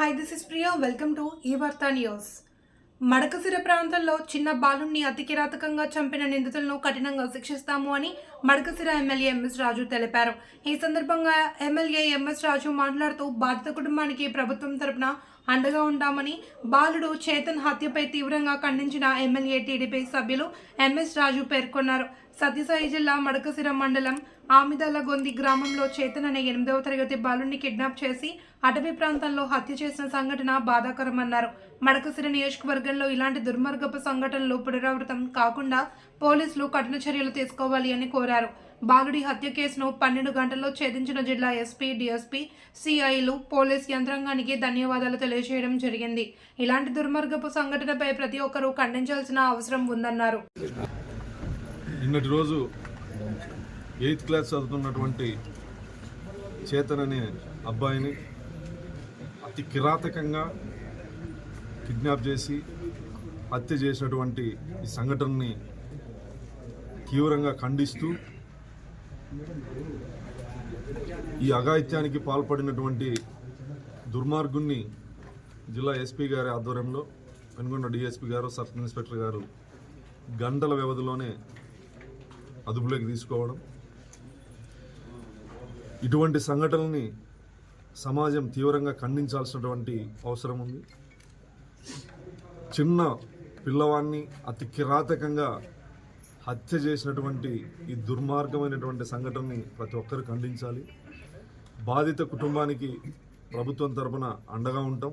Hi this is Priya welcome to ఈ వార్తా news Madakasira ప్రాంతంలో చిన్న బాలుణ్ణి అతి కిరాతకంగా చంపిన నిందితులను కఠినంగా శిక్షిస్తాము అని మడకసిర ఎమ్మెల్యే ఎంఎస్ రాజు తెలిపారు. ఈ సందర్భంగా ఎమ్మెల్యే ఎంఎస్ రాజు మాట్లాడుతూ బాధిత కుటుంబానికి ప్రభుత్వం తరపున అండగా ఉంటామని బాలుడు చేతన్ హత్యపై తీవ్రంగా ఖండించిన ఎమ్మెల్యే టీడీపీ సభ్యులు ఎంఎస్ రాజు పేర్కొన్నారు. సత్యసాయి జిల్లా మడకసిర మండలం ఆమిదలగొంది గ్రామంలో చేతన్ అనే ఎనిమిదవ తరగతి బాలుడిని కిడ్నాప్ చేసి అటవీ ప్రాంతంలో హత్య చేసిన సంఘటన బాధాకరమన్నారు. మడకసిర నియోజకవర్గంలో ఇలాంటి దుర్మార్గపు సంఘటనలు పునరావృతం కాకుండా పోలీసులు కఠిన చర్యలు తీసుకోవాలి అని కోరారు. బాలుడి హత్య కేసును పన్నెండు గంటల్లో ఛేదించిన జిల్లా ఎస్పీ డిఎస్పీ సిఐలు పోలీస్ యంత్రాంగానికి ధన్యవాదాలు తెలియజేయడం జరిగింది. ఇలాంటి దుర్మార్గపు సంఘటనపై ప్రతి ఒక్కరూ ఖండించాల్సిన అవసరం ఉందన్నారు. నిన్నటి రోజు ఎయిత్ క్లాస్ చదువుతున్నటువంటి చేతన్ అనే అబ్బాయిని అతి కిరాతకంగా కిడ్నాప్ చేసి హత్య చేసినటువంటి ఈ సంఘటనని తీవ్రంగా ఖండిస్తూ ఈ అఘాయిత్యానికి పాల్పడినటువంటి దుర్మార్గుణ్ణి జిల్లా ఎస్పీ గారి ఆధ్వర్యంలో Penukonda DSP garu sub inspector garu గంటల వ్యవధిలోనే అదుపులోకి తీసుకోవడం ఇటువంటి సంఘటనల్ని సమాజం తీవ్రంగా ఖండించాల్సినటువంటి అవసరం ఉంది. చిన్న పిల్లవాడిని అతి కిరాతకంగా హత్య చేసినటువంటి ఈ దుర్మార్గమైనటువంటి సంఘటనని ప్రతి ఒక్కరు ఖండించాలి. బాధిత కుటుంబానికి ప్రభుత్వం తరపున అండగా ఉంటాం.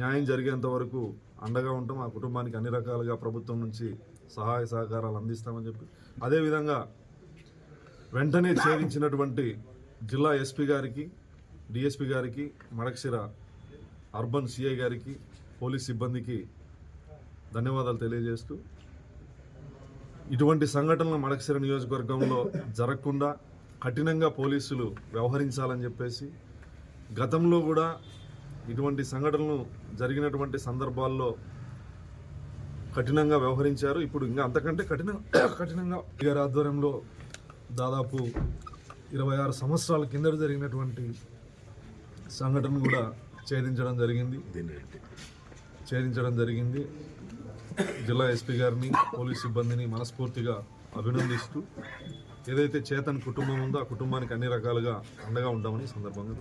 న్యాయం జరిగేంత వరకు అండగా ఉంటాం. ఆ కుటుంబానికి అన్ని రకాలుగా ప్రభుత్వం నుంచి సహాయ సహకారాలు అందిస్తామని చెప్పి. అదేవిధంగా వెంటనే ఛేదించినటువంటి జిల్లా ఎస్పీ గారికి డిఎస్పీ గారికి మడక్సిర అర్బన్ సిఐ గారికి పోలీస్ సిబ్బందికి ధన్యవాదాలు తెలియజేస్తూ ఇటువంటి సంఘటనలు మడక్సిర నియోజకవర్గంలో జరగకుండా కఠినంగా పోలీసులు వ్యవహరించాలని చెప్పేసి గతంలో కూడా ఇటువంటి సంఘటనలు జరిగినటువంటి సందర్భాల్లో కఠినంగా వ్యవహరించారు. ఇప్పుడు ఇంకా అంతకంటే కఠిన కఠినంగా గారి ఆధ్వర్యంలో దాదాపు ఇరవై ఆరు సంవత్సరాల కిందట జరిగినటువంటి సంఘటన కూడా ఛేదించడం జరిగింది. ఛేదించడం జరిగింది. జిల్లా ఎస్పీ గారిని పోలీస్ సిబ్బందిని మనస్ఫూర్తిగా అభినందిస్తూ ఏదైతే చేతన్ కుటుంబం ఉందో ఆ కుటుంబానికి అన్ని రకాలుగా అండగా ఉండమని సందర్భంగా